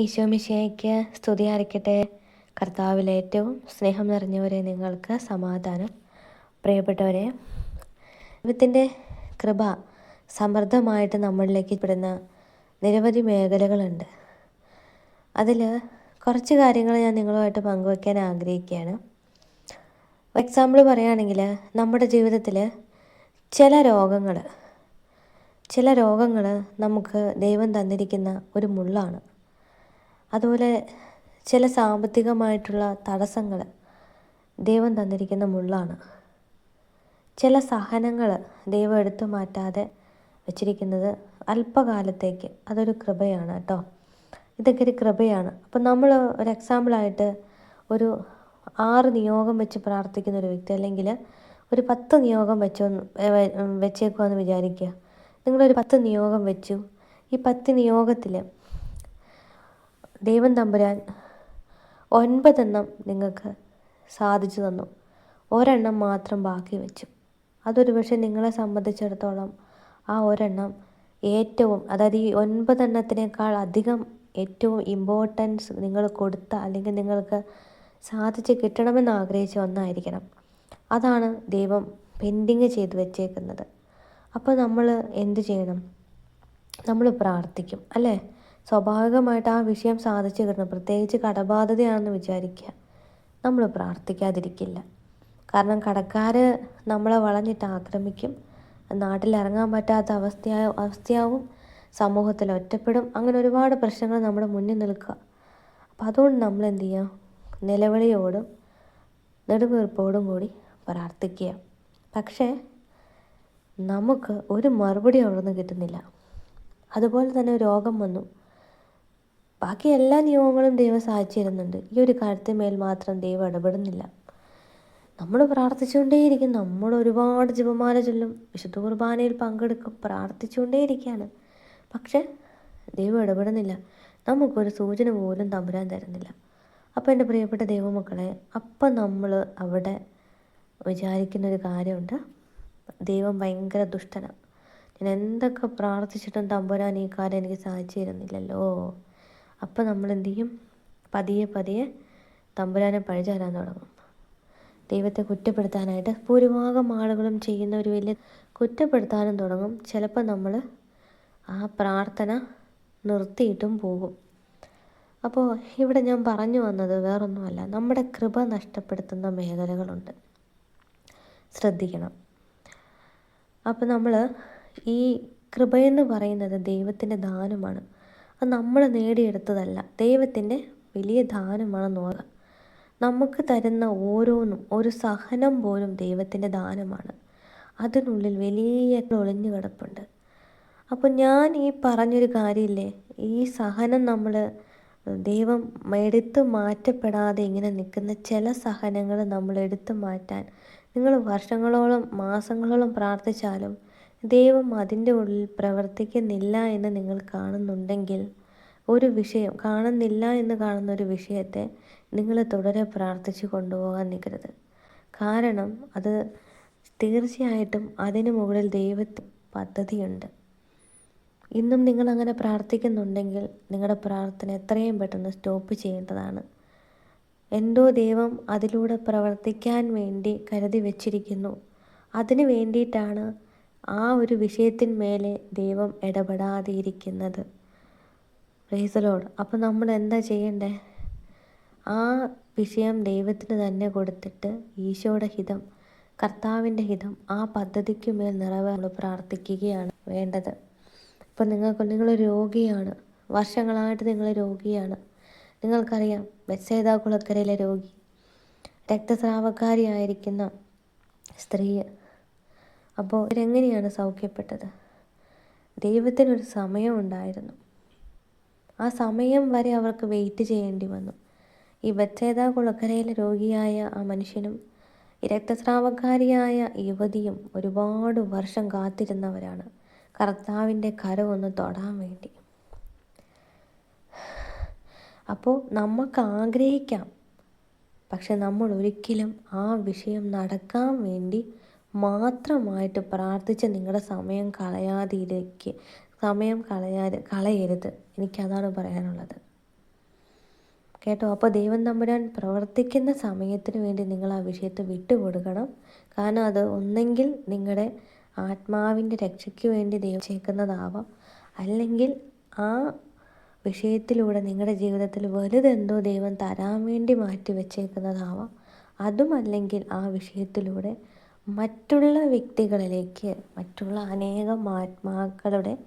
ഈശോമിശിയായിക്ക് സ്തുതി ആയിരിക്കട്ടെ കർത്താവിൽ ഏറ്റവും സ്നേഹം നിറഞ്ഞവരെ നിങ്ങൾക്ക് സമാധാനം. പ്രിയപ്പെട്ടവരെ ദൈവത്തിന്റെ കൃപ സമൃദ്ധമായിട്ട് നമ്മളിലേക്ക് പെടുന്ന നിരവധി മേഖലകളുണ്ട്. അതിൽ കുറച്ച് കാര്യങ്ങൾ ഞാൻ നിങ്ങളുമായിട്ട് പങ്കുവയ്ക്കാൻ ആഗ്രഹിക്കുകയാണ്. എക്സാമ്പിൾ പറയുകയാണെങ്കിൽ നമ്മുടെ ജീവിതത്തിൽ ചില രോഗങ്ങൾ ചില രോഗങ്ങൾ നമുക്ക് ദൈവം തന്നിരിക്കുന്ന ഒരു മുള്ളാണ്. അതുപോലെ ചില സാമ്പത്തികമായിട്ടുള്ള തടസ്സങ്ങൾ ദൈവം തന്നിരിക്കുന്ന മുള്ളാണ്. ചില സഹനങ്ങൾ ദൈവം എടുത്തു മാറ്റാതെ വെച്ചിരിക്കുന്നത് അല്പകാലത്തേക്ക് അതൊരു കൃപയാണ് കേട്ടോ. ഇതൊക്കെ ഒരു കൃപയാണ്. അപ്പം നമ്മൾ ഒരു എക്സാമ്പിളായിട്ട് ഒരു ആറ് നിയോഗം വെച്ച് പ്രാർത്ഥിക്കുന്ന ഒരു വ്യക്തി അല്ലെങ്കിൽ ഒരു പത്ത് നിയോഗം വെച്ചോ വെച്ചേക്കുമെന്ന് വിചാരിക്കുക. നിങ്ങളൊരു പത്ത് നിയോഗം വെച്ചു. ഈ പത്ത് നിയോഗത്തിൽ ദൈവം തമ്പുരാൻ ഒൻപതെണ്ണം നിങ്ങൾക്ക് സാധിച്ചു തന്നു. ഒരെണ്ണം മാത്രം ബാക്കി വെച്ചു. അതൊരു പക്ഷേ നിങ്ങളെ സംബന്ധിച്ചിടത്തോളം ആ ഒരെണ്ണം ഏറ്റവും അതായത് ഈ ഒൻപതെണ്ണത്തിനേക്കാൾ അധികം ഏറ്റവും ഇമ്പോർട്ടൻസ് നിങ്ങൾ കൊടുത്ത അല്ലെങ്കിൽ നിങ്ങൾക്ക് സാധിച്ച് കിട്ടണമെന്ന് ആഗ്രഹിച്ച ഒന്നായിരിക്കണം. അതാണ് ദൈവം പെൻഡിങ് ചെയ്ത് വെച്ചേക്കുന്നത്. അപ്പോൾ നമ്മൾ എന്ത് ചെയ്യണം? നമ്മൾ പ്രാർത്ഥിക്കും അല്ലേ? സ്വാഭാവികമായിട്ട് ആ വിഷയം സാധിച്ചു കിട്ടണം. പ്രത്യേകിച്ച് കടബാധ്യതയാണെന്ന് വിചാരിക്കുക. നമ്മൾ പ്രാർത്ഥിക്കാതിരിക്കില്ല. കാരണം കടക്കാർ നമ്മളെ വളഞ്ഞിട്ട് ആക്രമിക്കും. നാട്ടിലിറങ്ങാൻ പറ്റാത്ത അവസ്ഥയായ അവസ്ഥയാവും. സമൂഹത്തിൽ ഒറ്റപ്പെടും. അങ്ങനെ ഒരുപാട് പ്രശ്നങ്ങൾ നമ്മുടെ മുന്നിൽ നിൽക്കുക. അപ്പം അതുകൊണ്ട് നമ്മൾ എന്ത് ചെയ്യുക? നിലവിളിയോടും നെടുവീർപ്പോടും കൂടി പ്രാർത്ഥിക്കുക. പക്ഷേ നമുക്ക് ഒരു മറുപടി അവിടെ നിന്ന് കിട്ടുന്നില്ല. അതുപോലെ തന്നെ രോഗം വന്നു. ബാക്കി എല്ലാ നിയമങ്ങളും ദൈവം തരുന്നുണ്ട് ഈ ഒരു കാര്യത്തിന്മേൽ മാത്രം ദൈവം ഇടപെടുന്നില്ല. നമ്മൾ പ്രാർത്ഥിച്ചുകൊണ്ടേയിരിക്കും. നമ്മൾ ഒരുപാട് ജപമാല ചൊല്ലും. വിശുദ്ധ കുർബാനയിൽ പങ്കെടുക്കും. പ്രാർത്ഥിച്ചുകൊണ്ടേയിരിക്കുകയാണ്. പക്ഷെ ദൈവം ഇടപെടുന്നില്ല. നമുക്കൊരു സൂചന പോലും തമ്പുരാൻ തരുന്നില്ല. അപ്പോൾ എന്റെ പ്രിയപ്പെട്ട ദൈവമക്കളെ അപ്പം നമ്മൾ അവിടെ വിചാരിക്കുന്നൊരു കാര്യമുണ്ട്. ദൈവം ഭയങ്കര ദുഷ്ടനാണ് ഞാൻ എന്തൊക്കെ പ്രാർത്ഥിച്ചിട്ടും തമ്പുരാൻ ഈ കാര്യം എനിക്ക് സാധിച്ചു തരുന്നില്ലല്ലോ അപ്പോൾ നമ്മൾ എന്ത് ചെയ്യും പതിയെ പതിയെ തമ്പുരാനെ പഴിചാരാൻ തുടങ്ങും. ദൈവത്തെ കുറ്റപ്പെടുത്താനായിട്ട് ഭൂരിഭാഗം ആളുകളും ചെയ്യുന്ന ഒരു വലിയ കുറ്റപ്പെടുത്താനും തുടങ്ങും. ചിലപ്പോൾ നമ്മൾ ആ പ്രാർത്ഥന നിർത്തിയിട്ടും പോകും. അപ്പോൾ ഇവിടെ ഞാൻ പറഞ്ഞു വന്നത് വേറൊന്നുമല്ല. നമ്മുടെ കൃപ നഷ്ടപ്പെടുത്തുന്ന മേഖലകളുണ്ട്. ശ്രദ്ധിക്കണം. അപ്പോൾ നമ്മൾ ഈ കൃപയെന്ന് പറയുന്നത് ദൈവത്തിന്റെ ദാനമാണ്. അത് നമ്മൾ നേടിയെടുത്തതല്ല. ദൈവത്തിന്റെ വലിയ ദാനമാണെന്ന് ഓർക്കുക. നമുക്ക് തരുന്ന ഓരോന്നും ഒരു സഹനം പോലും ദൈവത്തിന്റെ ദാനമാണ്. അതിനുള്ളിൽ വലിയ ഒളിഞ്ഞു കിടപ്പുണ്ട്. അപ്പോൾ ഞാൻ ഈ പറഞ്ഞൊരു കാര്യമില്ലേ? ഈ സഹനം നമ്മൾ ദൈവം എടുത്തു മാറ്റപ്പെടാതെ ഇങ്ങനെ നിൽക്കുന്ന ചില സഹനങ്ങൾ നമ്മൾ എടുത്തു മാറ്റാൻ നിങ്ങൾ വർഷങ്ങളോളം മാസങ്ങളോളം പ്രാർത്ഥിച്ചാലും ദൈവം അതിന്റെ ഉള്ളിൽ പ്രവർത്തിക്കുന്നില്ല എന്ന് നിങ്ങൾ കാണുന്നുണ്ടെങ്കിൽ ഒരു വിഷയം കാണുന്നില്ല എന്ന് കാണുന്ന ഒരു വിഷയത്തെ നിങ്ങൾ തുടരെ പ്രാർത്ഥിച്ചു കൊണ്ടുപോകാൻ നിൽക്കരുത് കാരണം അത് തീർച്ചയായിട്ടും അതിനു മുകളിൽ ദൈവത്തിൽ പദ്ധതിയുണ്ട്. ഇന്നും നിങ്ങൾ അങ്ങനെ പ്രാർത്ഥിക്കുന്നുണ്ടെങ്കിൽ നിങ്ങളുടെ പ്രാർത്ഥന എത്രയും പെട്ടെന്ന് സ്റ്റോപ്പ് ചെയ്യേണ്ടതാണ്. എന്തോ ദൈവം അതിലൂടെ പ്രവർത്തിക്കാൻ വേണ്ടി കരുതി വച്ചിരിക്കുന്നു. അതിനു വേണ്ടിയിട്ടാണ് ആ ഒരു വിഷയത്തിന്മേലെ ദൈവം ഇടപെടാതെ ഇരിക്കുന്നത് റേസലോട് അപ്പം നമ്മൾ എന്താ ചെയ്യണ്ടേ? ആ വിഷയം ദൈവത്തിന് തന്നെ കൊടുത്തിട്ട് ഈശോയുടെ ഹിതം കർത്താവിന്റെ ഹിതം ആ പദ്ധതിക്ക് മേൽ നമ്മൾ പ്രാർത്ഥിക്കുകയാണ് വേണ്ടത്. ഇപ്പം നിങ്ങൾക്ക് നിങ്ങൾ രോഗിയാണ്. വർഷങ്ങളായിട്ട് നിങ്ങൾ രോഗിയാണ്. നിങ്ങൾക്കറിയാം കുളക്കരയിലെ രോഗി. രക്തസ്രാവക്കാരിയായിരിക്കുന്ന സ്ത്രീ അപ്പോൾ ഇവരെങ്ങനെയാണ് സൗഖ്യപ്പെട്ടത്? ദൈവത്തിനൊരു സമയമുണ്ടായിരുന്നു ആ സമയം വരെ അവർക്ക് വെയിറ്റ് ചെയ്യേണ്ടി വന്നു. ഈ ബച്ചേത കുളക്കരയിലെ രോഗിയായ ആ മനുഷ്യനും രക്തസ്രാവക്കാരിയായ യുവതിയും ഒരുപാട് വർഷം കാത്തിരുന്നവരാണ്. കർത്താവിന്റെ കര ഒന്ന് തൊടാൻ വേണ്ടി. അപ്പോൾ നമുക്ക് ആഗ്രഹിക്കാം. പക്ഷെ നമ്മൾ ഒരിക്കലും ആ വിഷയം നടക്കാൻ വേണ്ടി മാത്രമായിട്ട് പ്രാർത്ഥിച്ച് നിങ്ങളുടെ സമയം കളയാതിരിക്കുക സമയം കളയാതെ കളയരുത്. എനിക്കതാണ് പറയാനുള്ളത്. കേട്ടോ? അപ്പോൾ ദൈവം തമ്പുരാൻ പ്രവർത്തിക്കുന്ന സമയത്തിന് വേണ്ടി നിങ്ങൾ ആ വിഷയത്തെ വിട്ടുകൊടുക്കണം. കാരണം അത് ഒന്നെങ്കിൽ നിങ്ങളുടെ ആത്മാവിന്റെ രക്ഷയ്ക്ക് വേണ്ടി ദൈവം ചേക്കുന്നതാവാം അല്ലെങ്കിൽ ആ വിഷയത്തിലൂടെ നിങ്ങളുടെ ജീവിതത്തിൽ വലുതെന്തോ ദൈവം തരാൻ വേണ്ടി മാറ്റി വെച്ചേക്കുന്നതാവാം അതുമല്ലെങ്കിൽ ആ വിഷയത്തിലൂടെ മറ്റുള്ള വ്യക്തികളിലേക്ക് മറ്റുള്ള അനേകം ആത്മാക്കളുടെ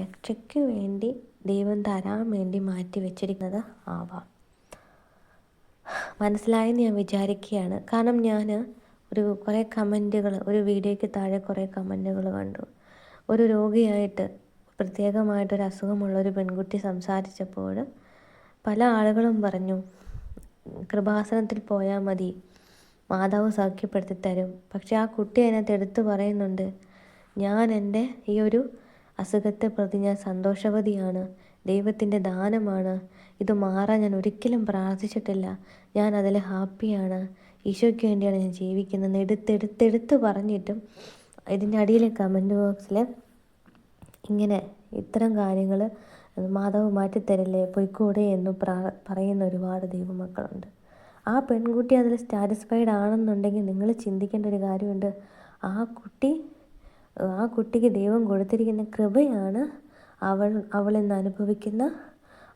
രക്ഷയ്ക്ക് വേണ്ടി ദൈവം തരാൻ വേണ്ടി മാറ്റി വെച്ചിരിക്കുന്നത് ആവാം. മനസ്സിലായെന്ന് ഞാൻ വിചാരിക്കുകയാണ്. കാരണം ഞാൻ ഒരു കുറേ കമന്റുകൾ ഒരു വീഡിയോയ്ക്ക് താഴെ കുറേ കമന്റുകൾ കണ്ടു. ഒരു രോഗിയായിട്ട് പ്രത്യേകമായിട്ടൊരു അസുഖമുള്ള ഒരു പെൺകുട്ടി സംസാരിച്ചപ്പോൾ പല ആളുകളും പറഞ്ഞു കൃപാസനത്തിൽ പോയാൽ മതി മാതാവ് സൗഖ്യപ്പെടുത്തി തരും. പക്ഷെ ആ കുട്ടി അതിനകത്ത് എടുത്തു പറയുന്നുണ്ട് ഞാൻ എന്റെ ഈ ഒരു അസുഖത്തെ പ്രതി ഞാൻ സന്തോഷവതിയാണ് ദൈവത്തിന്റെ ദാനമാണ്. ഇത് മാറാൻ ഞാൻ ഒരിക്കലും പ്രാർത്ഥിച്ചിട്ടില്ല. ഞാൻ അതിൽ ഹാപ്പിയാണ്. ഈശോയ്ക്ക് വേണ്ടിയാണ് ഞാൻ ജീവിക്കുന്നത്. എടുത്തെടുത്തെടുത്ത് പറഞ്ഞിട്ടും ഇതിന്റെ അടിയിലെ കമന്റ് ബോക്സിൽ ഇങ്ങനെ ഇത്തരം കാര്യങ്ങൾ മാതാവ് മാറ്റിത്തരില്ലേ പൊയ്ക്കൂടെ എന്ന് പ്രാ പറയുന്ന ഒരുപാട് ദൈവമക്കളുണ്ട്. ആ പെൺകുട്ടി അതിൽ സാറ്റിസ്ഫൈഡ് ആണെന്നുണ്ടെങ്കിൽ നിങ്ങൾ ചിന്തിക്കേണ്ട ഒരു കാര്യമുണ്ട്. ആ കുട്ടി ആ കുട്ടിക്ക് ദൈവം കൊടുത്തിരിക്കുന്ന കൃപയാണ് അവൾ അവൾ ഇന്ന് അനുഭവിക്കുന്ന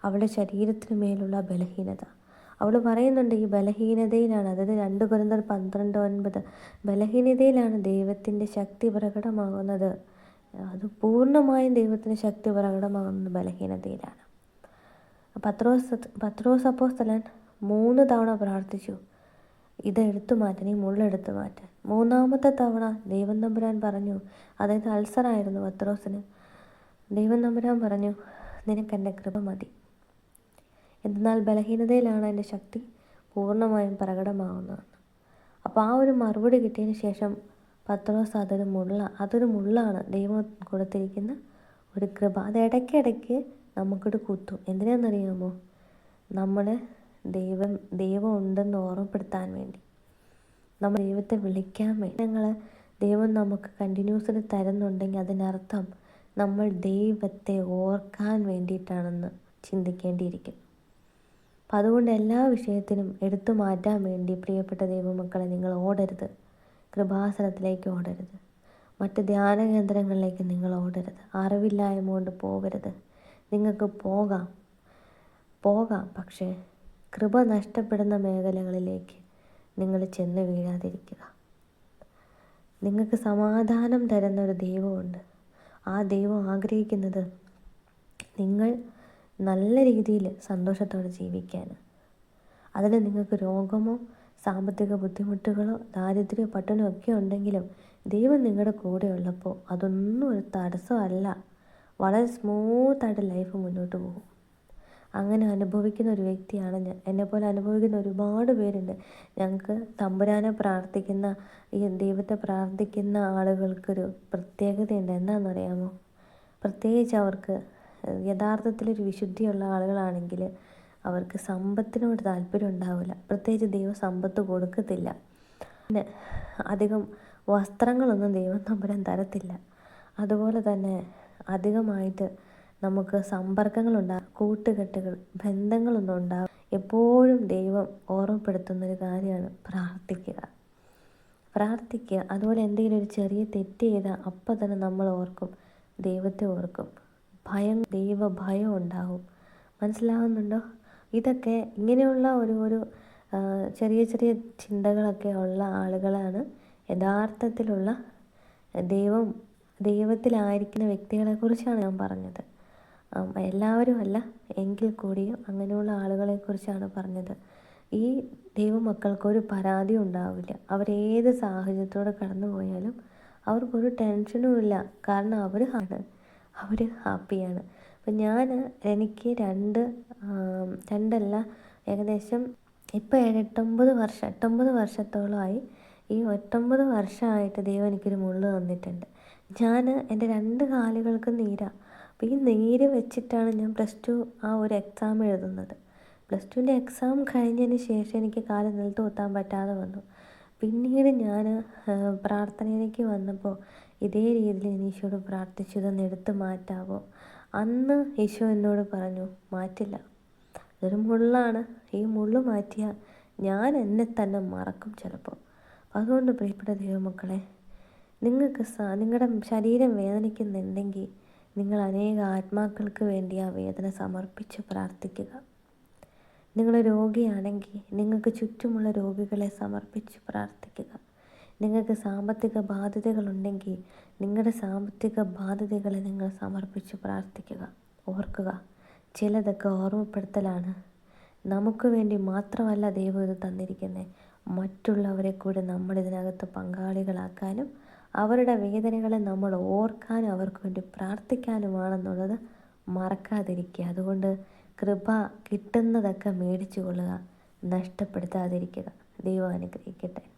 അവളുടെ ശരീരത്തിന് മേലുള്ള ബലഹീനത. അവൾ പറയുന്നുണ്ട് ഈ ബലഹീനതയിലാണ് അതായത് രണ്ട് കുരന്തർ പന്ത്രണ്ട് ഒൻപത് ബലഹീനതയിലാണ് ദൈവത്തിന്റെ ശക്തി പ്രകടമാകുന്നത്. അത് പൂർണമായും ദൈവത്തിന്റെ ശക്തി പ്രകടമാകുന്നത് ബലഹീനതയിലാണ്. പത്രോസ് പത്രോസ് അപ്പോസ്തലൻ മൂന്ന് തവണ പ്രാർത്ഥിച്ചു. ഇത് എടുത്തു മാറ്റാൻ ഈ മുള്ളെടുത്തു മാറ്റാൻ. മൂന്നാമത്തെ തവണ ദൈവം തമ്പുരാൻ പറഞ്ഞു അതായത് അൾസറായിരുന്നു പത്രോസിന്. ദൈവം തമ്പുരാൻ പറഞ്ഞു നിനക്ക് എന്റെ കൃപ മതി. എന്നാൽ ബലഹീനതയിലാണ് എന്റെ ശക്തി പൂർണമായും പ്രകടമാവുന്നതെന്ന്. അപ്പോൾ ആ ഒരു മറുപടി കിട്ടിയതിന് ശേഷം പത്രോസ് അതൊരു മുള്ള അതൊരു മുള്ളാണ് ദൈവം കൊടുത്തിരിക്കുന്ന ഒരു കൃപ. അത് ഇടയ്ക്കിടയ്ക്ക് നമുക്കിട്ട് കുത്തും. എന്തിനാണെന്നറിയാമോ? നമ്മളെ ദൈവം ദൈവം ഉണ്ടെന്ന് ഓർമ്മപ്പെടുത്താൻ വേണ്ടി. നമ്മൾ ദൈവത്തെ വിളിക്കാൻ വേണ്ടി ഞങ്ങൾ ദൈവം നമുക്ക് കണ്ടിന്യൂസ്ലി തരുന്നുണ്ടെങ്കിൽ അതിനർത്ഥം നമ്മൾ ദൈവത്തെ ഓർക്കാൻ വേണ്ടിയിട്ടാണെന്ന് ചിന്തിക്കേണ്ടിയിരിക്കും അപ്പം അതുകൊണ്ട് എല്ലാ വിഷയത്തിനും എടുത്തു മാറ്റാൻ വേണ്ടി പ്രിയപ്പെട്ട ദൈവമക്കളെ നിങ്ങൾ ഓടരുത്. കൃപാസനത്തിലേക്ക് ഓടരുത്. മറ്റ് ധ്യാന കേന്ദ്രങ്ങളിലേക്ക് നിങ്ങൾ ഓടരുത്. അറിവില്ലായ്മ കൊണ്ട് പോകരുത്. നിങ്ങൾക്ക് പോകാം. പോകാം. പക്ഷേ കൃപ നഷ്ടപ്പെടുന്ന മേഖലകളിലേക്ക് നിങ്ങൾ ചെന്ന് വീഴാതിരിക്കുക. നിങ്ങൾക്ക് സമാധാനം തരുന്ന ഒരു ദൈവമുണ്ട്. ആ ദൈവം ആഗ്രഹിക്കുന്നത് നിങ്ങൾ നല്ല രീതിയിൽ സന്തോഷത്തോടെ ജീവിക്കാൻ അതിന് നിങ്ങൾക്ക് രോഗമോ സാമ്പത്തിക ബുദ്ധിമുട്ടുകളോ ദാരിദ്ര്യമോ പട്ടണമോ ഒക്കെ ഉണ്ടെങ്കിലും ദൈവം നിങ്ങളുടെ കൂടെ ഉള്ളപ്പോൾ അതൊന്നും ഒരു തടസ്സമല്ല. വളരെ സ്മൂത്തായിട്ട് ലൈഫ് മുന്നോട്ട് പോകും. അങ്ങനെ അനുഭവിക്കുന്ന ഒരു വ്യക്തിയാണ് ഞാൻ. എന്നെപ്പോലെ അനുഭവിക്കുന്ന ഒരുപാട് പേരുണ്ട്. ഞങ്ങൾക്ക് തമ്പുരാനെ പ്രാർത്ഥിക്കുന്ന ഈ ദൈവത്തെ പ്രാർത്ഥിക്കുന്ന ആളുകൾക്കൊരു പ്രത്യേകതയുണ്ട്. എന്താണെന്ന് അറിയാമോ പ്രത്യേകിച്ച് അവർക്ക് യഥാർത്ഥത്തിലൊരു വിശുദ്ധിയുള്ള ആളുകളാണെങ്കിൽ അവർക്ക് സമ്പത്തിനോട് താല്പര്യം ഉണ്ടാവില്ല. പ്രത്യേകിച്ച് ദൈവം സമ്പത്ത് കൊടുക്കത്തില്ല. പിന്നെ അധികം വസ്ത്രങ്ങളൊന്നും ദൈവം തമ്പുരാൻ തരത്തില്ല. അതുപോലെ തന്നെ അധികമായിട്ട് നമുക്ക് സമ്പർക്കങ്ങളുണ്ടാകും കൂട്ടുകെട്ടുകൾ ബന്ധങ്ങളൊന്നും ഉണ്ടാകും എപ്പോഴും ദൈവം ഓർമ്മപ്പെടുത്തുന്നൊരു കാര്യമാണ് പ്രാർത്ഥിക്കുക. പ്രാർത്ഥിക്കുക അതുപോലെ എന്തെങ്കിലും ഒരു ചെറിയ തെറ്റ് ചെയ്താൽ അപ്പം തന്നെ നമ്മൾ ഓർക്കും ദൈവത്തെ ഓർക്കും. ഭയം ദൈവ ഭയം ഉണ്ടാകും. മനസ്സിലാവുന്നുണ്ടോ? ഇതൊക്കെ ഇങ്ങനെയുള്ള ഒരു ഒരു ചെറിയ ചെറിയ ചിന്തകളൊക്കെ ഉള്ള ആളുകളാണ്. യഥാർത്ഥത്തിലുള്ള ദൈവം ദൈവത്തിലായിരിക്കുന്ന വ്യക്തികളെക്കുറിച്ചാണ് ഞാൻ പറഞ്ഞത്. എല്ലാവരും അല്ല എങ്കിൽ കൂടിയും അങ്ങനെയുള്ള ആളുകളെക്കുറിച്ചാണ് പറഞ്ഞത്. ഈ ദൈവമക്കൾക്കൊരു പരാതി ഉണ്ടാവില്ല. അവരേത് സാഹചര്യത്തോടെ കടന്നു പോയാലും അവർക്കൊരു ടെൻഷനും ഇല്ല. കാരണം അവർ ആണ് അവർ ഹാപ്പിയാണ്. അപ്പം ഞാൻ എനിക്ക് രണ്ട് രണ്ടല്ല ഏകദേശം ഇപ്പോൾ എട്ടൊമ്പത് വർഷം എട്ടൊമ്പത് വർഷത്തോളമായി ഈ എട്ടൊമ്പത് വർഷമായിട്ട് ദൈവം എനിക്കൊരു മുള്ളു തന്നിട്ടുണ്ട്. ഞാൻ എന്റെ രണ്ട് കാലുകൾക്കും നീരാണ് അപ്പോൾ ഈ നീര് വെച്ചിട്ടാണ് ഞാൻ പ്ലസ് ടു ആ ഒരു എക്സാം എഴുതുന്നത്. പ്ലസ് ടുവിന്റെ എക്സാം കഴിഞ്ഞതിന് ശേഷം എനിക്ക് കാൽ നിലത്ത് കുത്താൻ പറ്റാതെ വന്നു. പിന്നീട് ഞാൻ പ്രാർത്ഥനയിലേക്ക് വന്നപ്പോൾ ഇതേ രീതിയിൽ ഞാൻ ഈശോയോട് പ്രാർത്ഥിച്ചു ഇതൊന്ന് എടുത്ത് മാറ്റാവോ? അന്ന് ഈശോ എന്നോട് പറഞ്ഞു മാറ്റില്ല. ഇതൊരു മുള്ളാണ്. ഈ മുള്ളു മാറ്റിയാൽ ഞാൻ എന്നെ തന്നെ മറക്കും ചിലപ്പോൾ. അതുകൊണ്ട് പ്രിയപ്പെട്ട ദൈവമക്കളെ നിങ്ങൾക്ക് സാ നിങ്ങളുടെ ശരീരം വേദനിക്കുന്നുണ്ടെങ്കിൽ നിങ്ങൾ അനേക ആത്മാക്കൾക്ക് വേണ്ടി ആ വേദന സമർപ്പിച്ച് പ്രാർത്ഥിക്കുക. നിങ്ങൾ രോഗിയാണെങ്കിൽ നിങ്ങൾക്ക് ചുറ്റുമുള്ള രോഗികളെ സമർപ്പിച്ച് പ്രാർത്ഥിക്കുക. നിങ്ങൾക്ക് സാമ്പത്തിക ബാധ്യതകളുണ്ടെങ്കിൽ നിങ്ങളുടെ സാമ്പത്തിക ബാധ്യതകളെ നിങ്ങൾ സമർപ്പിച്ച് പ്രാർത്ഥിക്കുക. ഓർക്കുക ചിലതൊക്കെ ഓർമ്മപ്പെടുത്തലാണ്. നമുക്ക് വേണ്ടി മാത്രമല്ല ദൈവം ഇത് തന്നിരിക്കുന്നത്. മറ്റുള്ളവരെ കൂടെ നമ്മൾ ഇതിനകത്ത് പങ്കാളികളാക്കാനും അവരുടെ വേദനകളെ നമ്മൾ ഓർക്കാനും അവർക്ക് വേണ്ടി പ്രാർത്ഥിക്കാനുമാണെന്നുള്ളത് മറക്കാതിരിക്കുക. അതുകൊണ്ട് കൃപ കിട്ടുന്നതൊക്കെ മേടിച്ചു കൊള്ളുക നഷ്ടപ്പെടുത്താതിരിക്കുക. ദൈവം അനുഗ്രഹിക്കട്ടെ.